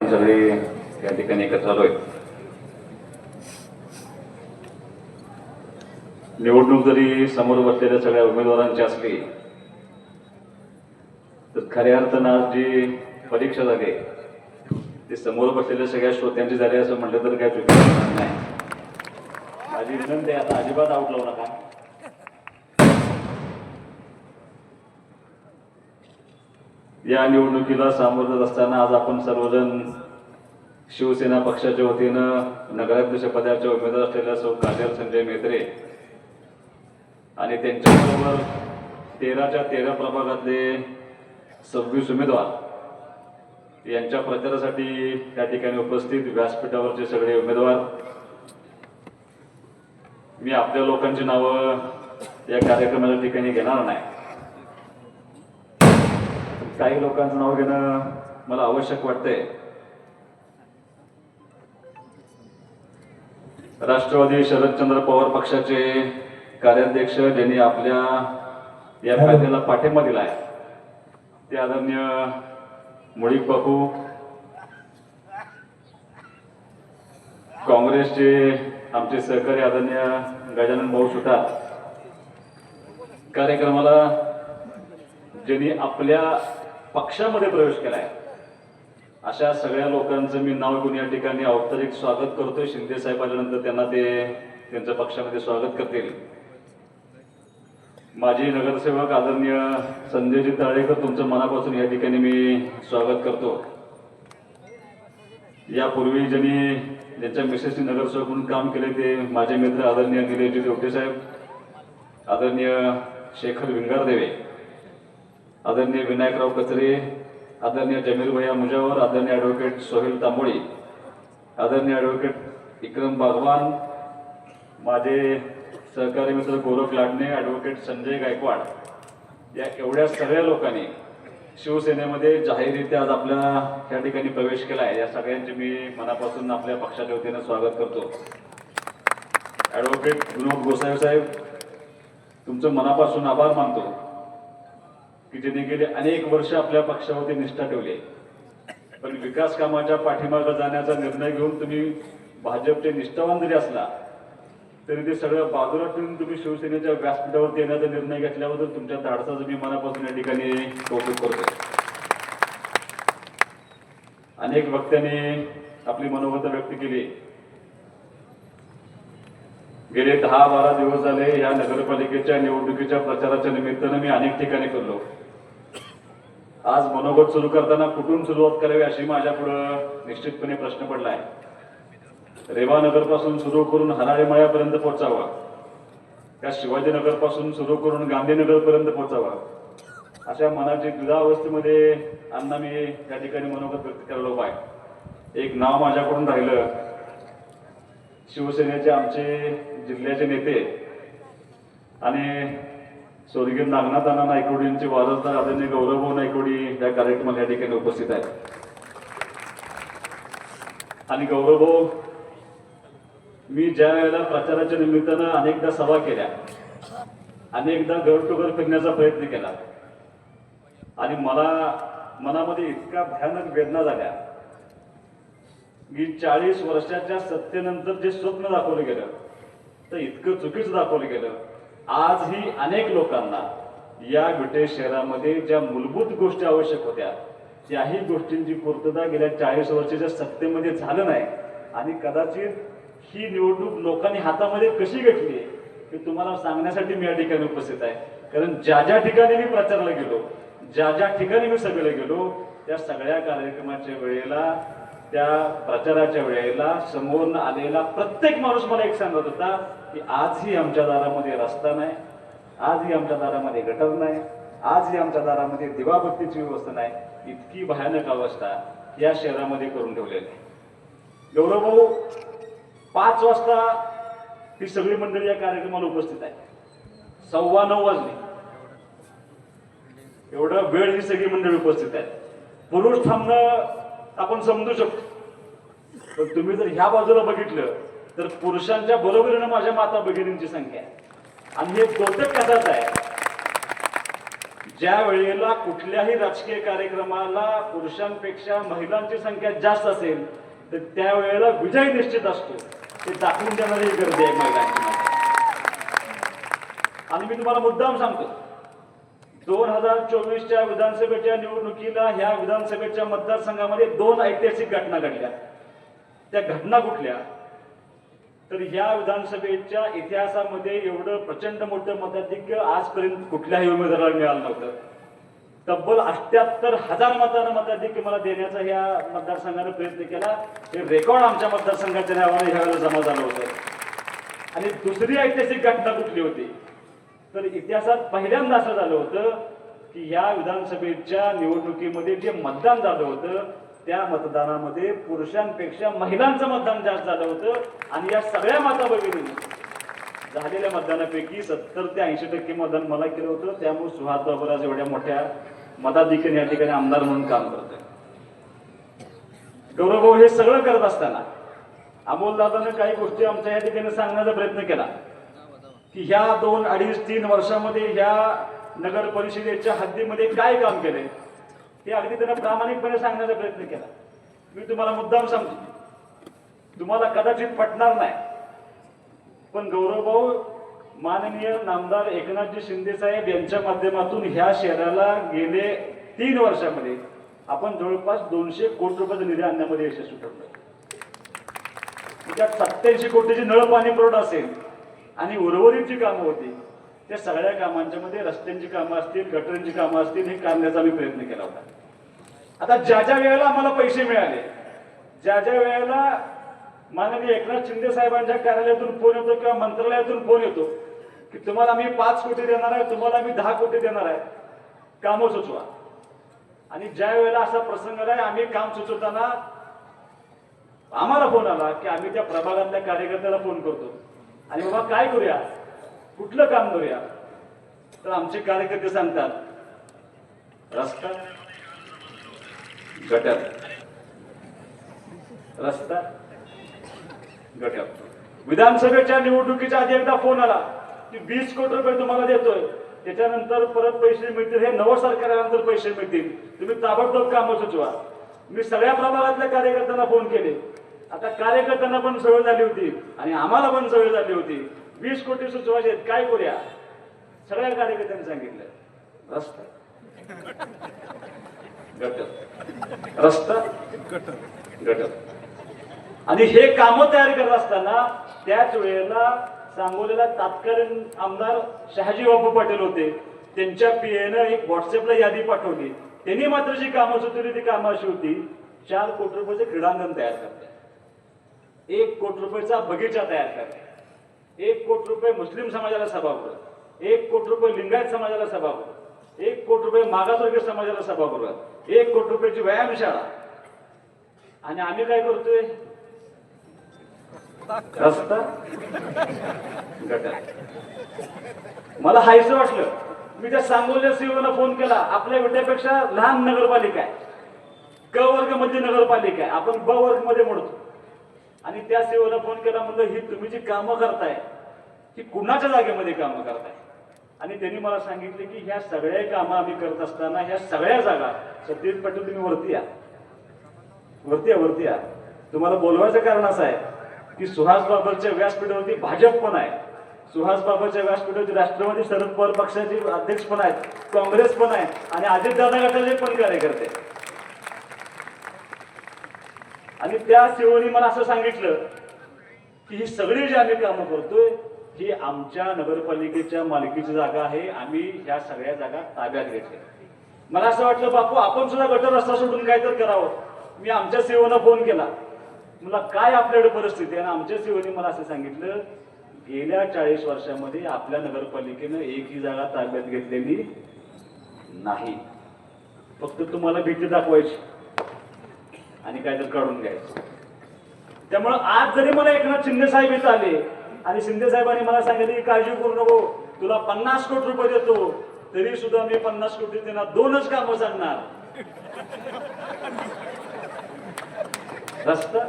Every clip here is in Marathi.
सगळे या ठिकाणी एकत्र आलोय. निवडणूक जरी समोर बसलेल्या सगळ्या उमेदवारांची असली तर खऱ्या अर्थानं आज जी परीक्षा झाली ती समोर बसलेल्या सगळ्या श्रोत्यांची झाली असं म्हटलं तर काय चुकी नाही. माझी विनंती आता अजिबात आउट लावू नका. या निवडणुकीला सामोरं जात असताना आज आपण सर्वजण शिवसेना पक्षाच्या वतीनं नगराध्यक्ष पदाचे उमेदवार असलेल्या सौ काजल संजय मेत्रे आणि त्यांच्याबरोबर तेराच्या तेरा प्रभागातले सव्वीस उमेदवार यांच्या प्रचारासाठी त्या ठिकाणी उपस्थित व्यासपीठावरचे सगळे उमेदवार. मी आपल्या लोकांची नावं या कार्यक्रमाच्या ठिकाणी घेणार नाही. काही लोकांचं नाव घेणं मला आवश्यक वाटतंय. राष्ट्रवादी शरदचंद्र पवार पक्षाचे कार्याध्यक्ष ज्यांनी आपल्या या कायद्याला पाठिंबा दिला आहे ते आदरणीय मुळीक बापू काँग्रेसचे आमचे सहकारी आदरणीय गजानन भाऊ सुटार कार्यक्रमाला ज्यांनी आपल्या पक्षामध्ये प्रवेश केलाय. अशा सगळ्या लोकांचं मी नाव घेऊन या ठिकाणी औपचारिक स्वागत करतोय. शिंदे साहेब आल्यानंतर त्यांना ते त्यांच्या पक्षामध्ये स्वागत करतील. माजी नगरसेवक आदरणीय संजयजी ताळेकर तुमचं मनापासून या ठिकाणी मी स्वागत करतो. यापूर्वी ज्यांनी ज्यांच्या मिसेसनी नगरसेवक म्हणून काम केले ते माझे मित्र आदरणीय निलेशजी देवटे साहेब आदरणीय शेखर विंगारदेवे आदरणीय विनायकराव कचरे आदरणीय जमीर भैया मुजावर आदरणीय ॲडव्होकेट सोहेल तांबोळी आदरणीय ॲडव्होकेट विक्रम बागवान माझे सहकारी मित्र गोरख लाडणे ॲडव्होकेट संजय गायकवाड या एवढ्या सगळ्या लोकांनी शिवसेनेमध्ये जाहीररित्या आज आपल्या या ठिकाणी प्रवेश केला आहे या सगळ्यांचे मी मनापासून आपल्या पक्षाच्या वतीनं स्वागत करतो. ॲडव्होकेट विनोद गोसावी साहेब तुमचं मनापासून आभार मानतो. की ज्यांनी गेले अनेक वर्ष आपल्या पक्षावरती निष्ठा ठेवली पण विकास कामाच्या पाठीमागे जाण्याचा निर्णय घेऊन तुम्ही भाजपचे निष्ठावान जरी असला तरी ते सगळं बाजूला ठेवून तुम्ही शिवसेनेच्या व्यासपीठावरती येण्याचा निर्णय घेतल्याबद्दल तुमच्या धाडसाचं मी मनापासून या ठिकाणी कौतुक करतो अनेक वक्त्यांनी आपली मनोगत व्यक्त केली. गेले दहा बारा दिवस झाले या नगरपालिकेच्या निवडणुकीच्या प्रचाराच्या निमित्तानं मी अनेक ठिकाणी फिरलो. आज मनोगत सुरू करताना कुठून सुरुवात करावी अशी माझ्या पुढं निश्चितपणे प्रश्न पडला आहे रेवानगरपासून सुरू करून हराळे मळ्यापर्यंत पोहोचावा. त्या शिवाजीनगरपासून सुरू करून गांधीनगर पर्यंत पोहोचावा. अशा मनाची दुधावस्थेमध्ये अण्णा मी त्या ठिकाणी मनोगत व्यक्त करायला उभा आहे. एक नाव माझ्याकडून राहिलं. शिवसेनेचे आमचे जिल्ह्याचे नेते आणि स्वर्गीय नागनाथ अण्णा नायकवडी वारसदार आदरणीय गौरवभाऊ नायकोडी या कार्यक्रमाला या ठिकाणी उपस्थित आहेत. आणि गौरवभाऊ मी ज्या वेळेला प्रचाराच्या निमित्तानं अनेकदा सभा केल्या अनेकदा घर टू घर फिरण्याचा प्रयत्न केला आणि मला मनामध्ये इतका भयानक वेदना झाल्या की चाळीस वर्षाच्या सत्तेनंतर जे स्वप्न दाखवलं गेलं तर इतकं चुकीचं दाखवलं गेलं आजही अनेक लोकांना या विटे शहरामध्ये ज्या मूलभूत गोष्टी आवश्यक होत्या त्याही गोष्टींची पूर्तता गेल्या चाळीस वर्षाच्या सत्तेमध्ये झालं नाही. आणि कदाचित ही निवडणूक लोकांनी हातामध्ये कशी घेतली हे तुम्हाला सांगण्यासाठी मी या ठिकाणी उपस्थित आहे. कारण ज्या ज्या ठिकाणी मी प्रचाराला गेलो ज्या ज्या ठिकाणी मी सभेला गेलो त्या सगळ्या कार्यक्रमाच्या वेळेला त्या प्रचाराच्या वेळेला समोर आलेला प्रत्येक माणूस मला एक सांगत होता की आजही आमच्या दारामध्ये रस्ता नाही आजही आमच्या दारामध्ये गटर नाही आजही आमच्या दारामध्ये दिवाबत्तीची व्यवस्था नाही. इतकी भयानक अवस्था या शहरामध्ये करून ठेवलेली आहे. गौरव भाऊ पाच वाजता ही सगळी मंडळी या कार्यक्रमाला उपस्थित आहे सव्वा नऊ वाजले. एवढं वेळ ही सगळी मंडळी उपस्थित आहेत. पुरुष थांबणं आपण समजू शकतो. पण तुम्ही जर ह्या बाजूला बघितलं तर पुरुषांच्या बरोबरीनं माझ्या माता भगिनींची संख्या आहे. आणि हे दोटक कदाच आहे. ज्या वेळेला कुठल्याही राजकीय कार्यक्रमाला पुरुषांपेक्षा महिलांची संख्या जास्त असेल तर त्यावेळेला विजय निश्चित असतो. ते दाखवून देणारी गर्दी आहे महिलांची. आणि मी तुम्हाला मुद्दाम सांगतो. दोन हजार चोवीसच्या विधानसभेच्या निवडणुकीला ह्या विधानसभेच्या मतदारसंघामध्ये दोन ऐतिहासिक घटना घडल्या. त्या घटना कुठल्या? तर या विधानसभेच्या इतिहासामध्ये एवढं प्रचंड मोठं मताधिक्य आजपर्यंत कुठल्याही उमेदवाराला मिळालं नव्हतं. तब्बल अठ्याहत्तर हजार मतांना मताधिक्य मला देण्याचा ह्या मतदारसंघानं प्रयत्न केला. हे रेकॉर्ड आमच्या मतदारसंघाच्या नावाने ह्यावेळेला जमा झालं होतं. आणि दुसरी ऐतिहासिक घटना कुठली होती? तर इतिहासात पहिल्यांदा असं झालं होतं की या विधानसभेच्या निवडणुकीमध्ये जे मतदान झालं होतं त्या मतदानामध्ये पुरुषांपेक्षा महिलांचं मतदान जास्त झालं होतं आणि या सगळ्या माता भगिनी झालेल्या मतदानापैकी सत्तर ते ऐंशी टक्के मतदान मला केलं होतं. त्यामुळे सुहास बाबराज एवढ्या मोठ्या मताधिकारी या ठिकाणी आमदार म्हणून काम करतोय गौरवभाऊ हे सगळं करत असताना अमोल दादानं काही गोष्टी आमच्या या ठिकाणी सांगण्याचा प्रयत्न केला. की ह्या दोन अडीच तीन वर्षामध्ये ह्या नगर परिषदेच्या हद्दीमध्ये काय काम केले हे अगदी त्यांना प्रामाणिकपणे सांगण्याचा प्रयत्न केला. मी तुम्हाला मुद्दाम सांगतो. तुम्हाला कदाचित पटणार नाही. पण गौरवभाऊ माननीय नामदार एकनाथजी शिंदे साहेब यांच्या माध्यमातून ह्या शहराला गेले तीन वर्षामध्ये आपण जवळपास दोनशे कोटी रुपयाचा निधी आणण्यामध्ये यशस्वी ठरलो. त्यात सत्याऐंशी कोटीची नळ पाणी पुरवठा असेल आणि उर्वरित जी कामं होती. त्या सगळ्या कामांच्या मध्ये रस्त्यांची कामं असतील गटरांची कामं असतील हे करण्याचा मी प्रयत्न केला होता. आता ज्या ज्या वेळेला आम्हाला पैसे मिळाले ज्या ज्या वेळेला माननीय एकनाथ शिंदे साहेबांच्या कार्यालयातून फोन येतो किंवा मंत्रालयातून फोन येतो की तुम्हाला आम्ही पाच कोटी देणार आहे तुम्हाला आम्ही दहा कोटी देणार आहे कामं सुचवा. आणि ज्या वेळेला असा प्रसंग आलाय आम्ही काम सुचवताना आम्हाला फोन आला की आम्ही त्या प्रभागातल्या कार्यकर्त्याला फोन करतो. आणि बाबा काय करूया? कुठलं काम करूया? तर आमचे कार्यकर्ते सांगतात रस्ता गटर. रस्ता गटर. विधानसभेच्या निवडणुकीच्या आधी एकदा फोन आला की वीस कोटी रुपये तुम्हाला देतोय. त्याच्यानंतर परत पैसे मिळतील. हे नवं सरकार आल्यानंतर पैसे मिळतील. तुम्ही ताबडतोब कामं सुचवा. मी सगळ्या प्रभागातल्या कार्यकर्त्यांना फोन केले. आता कार्यकर्त्यांना पण सवय झाली होती आणि आम्हाला पण सवय झाली होती. वीस कोटी सुचवायचे आहेत, काय करूया? सगळ्या कार्यकर्त्यांनी सांगितलं. रस्ता. गटर. रस्ता. गटर. आणि हे कामं तयार करत असताना त्याच वेळेला सांगोलीला तात्कालीन आमदार शहाजी बापू पाटील होते. त्यांच्या पीएनं एक व्हॉट्सअपला यादी पाठवली. त्यांनी मात्र जी कामं सुचवली ती कामं अशी होती. चार कोटी रुपयाचे क्रीडांगण तयार करतात. एक कोटी रुपयाचा बगीचा तयार करतात एक कोटी रुपये मुस्लिम समाजाला सभागृह एक कोटी रुपये लिंगायत समाजाला सभागृह एक कोटी रुपये मागासवर्गीय समाजाला सभागृह एक कोटी रुपयाची व्यायामशाळा आणि आम्ही काय करतोय? रस्ता गटर. मला हायचं वाटलं. मी त्या सांगोल्या सीओला फोन केला. आपल्या विट्यापेक्षा लहान नगरपालिका आहे. क वर्गमध्ये नगरपालिका आहे. आपण ब वर्गमध्ये मोडतो. आणि त्या सेवेला फोन केला म्हणलं ही तुम्ही जी कामं करताय ही कुणाच्या जागेमध्ये कामं करताय? आणि त्यांनी मला सांगितले की ह्या सगळ्या कामं आम्ही करत असताना ह्या सगळ्या जागा सत्यजित पाटील तुम्ही वरती या. वरती या वरती या. तुम्हाला बोलवायचं कारण असं आहे की सुहास बाबरच्या व्यासपीठावरती भाजप पण आहे. सुहास बाबरच्या व्यासपीठावरती राष्ट्रवादी शरद पवार पक्षाचे अध्यक्ष पण आहेत काँग्रेस पण आहे आणि अजितदादा गटाचे पण कार्यकर्ते. आणि त्या सीओनी मला असं सांगितलं की ही सगळी जी आम्ही कामं करतोय ही आमच्या नगरपालिकेच्या मालकीची जागा आहे. आम्ही ह्या सगळ्या जागा ताब्यात घेतल्या. मला असं वाटलं बापू आपण सुद्धा गटर रस्ता सोडून काय तर करावं. मी आमच्या सीओना फोन केला. मला काय आपल्याकडे परिस्थिती आहे? आणि आमच्या सीओनी मला असं सांगितलं गेल्या चाळीस वर्षामध्ये आपल्या नगरपालिकेनं एकही जागा ताब्यात घेतलेली नाही. फक्त तुम्हाला भीती दाखवायची. आणि काय तर काढून घ्यायचं. त्यामुळं आज जरी मला एकनाथ शिंदे साहेब इथं आले आणि शिंदे साहेबांनी मला सांगितलं की काळजी करू नको तुला पन्नास कोटी रुपये देतो तरी सुद्धा मी पन्नास कोटी देणार दोनच कामं सांगणार. रस्ता?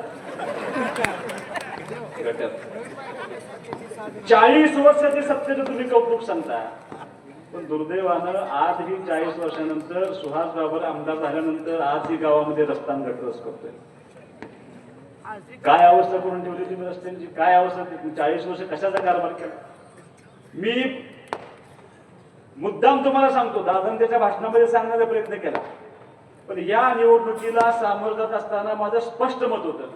चाळीस वर्षाचे सत्तेचं तुम्ही कौतुक सांगता. पण दुर्दैवानं आज ही चाळीस वर्षानंतर सुहास बाबर आमदार झाल्यानंतर आज ही गावामध्ये रस्ता आणि रस करतोय. काय अवस्था करून ठेवली तुम्ही रस्त्यांची? काय अवस्था चाळीस वर्ष कशाचा कारभार केला? मी मुद्दाम तुम्हाला सांगतो दादन त्याच्या भाषणामध्ये सांगण्याचा प्रयत्न केला. पण या निवडणुकीला सामोरं जात असताना माझं स्पष्ट मत होतं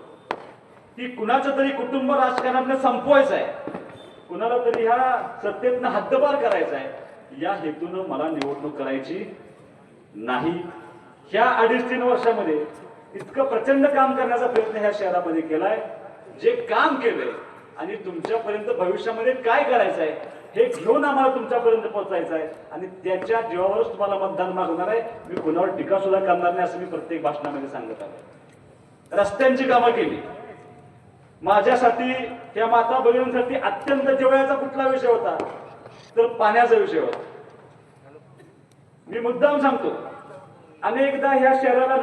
की कुणाचं तरी कुटुंब राजकारणातनं संपवायचं आहे. कुणाला तरी ह्या सत्तेतनं हद्दपार करायचा आहे. या हेतूनं मला निवडणूक करायची नाही. ह्या अडीच तीन वर्षामध्ये इतकं प्रचंड काम करण्याचा प्रयत्न ह्या शहरामध्ये केलाय. जे काम केलंय आणि तुमच्यापर्यंत भविष्यामध्ये काय करायचं आहे हे घेऊन आम्हाला तुमच्यापर्यंत पोहोचायचं आहे आणि त्याच्या जीवावरच तुम्हाला मतदान मागणार आहे. मी कुणावर टीका सुद्धा करणार नाही असं मी प्रत्येक भाषणामध्ये सांगत आलो रस्त्यांची कामं केली. माझ्यासाठी त्या माता भगिनींसाठी अत्यंत जिव्हाळ्याचा कुठला विषय होता? तर पाण्याचा विषय होता. मी मुद्दाम सांगतो. अनेकदा ह्या शहराला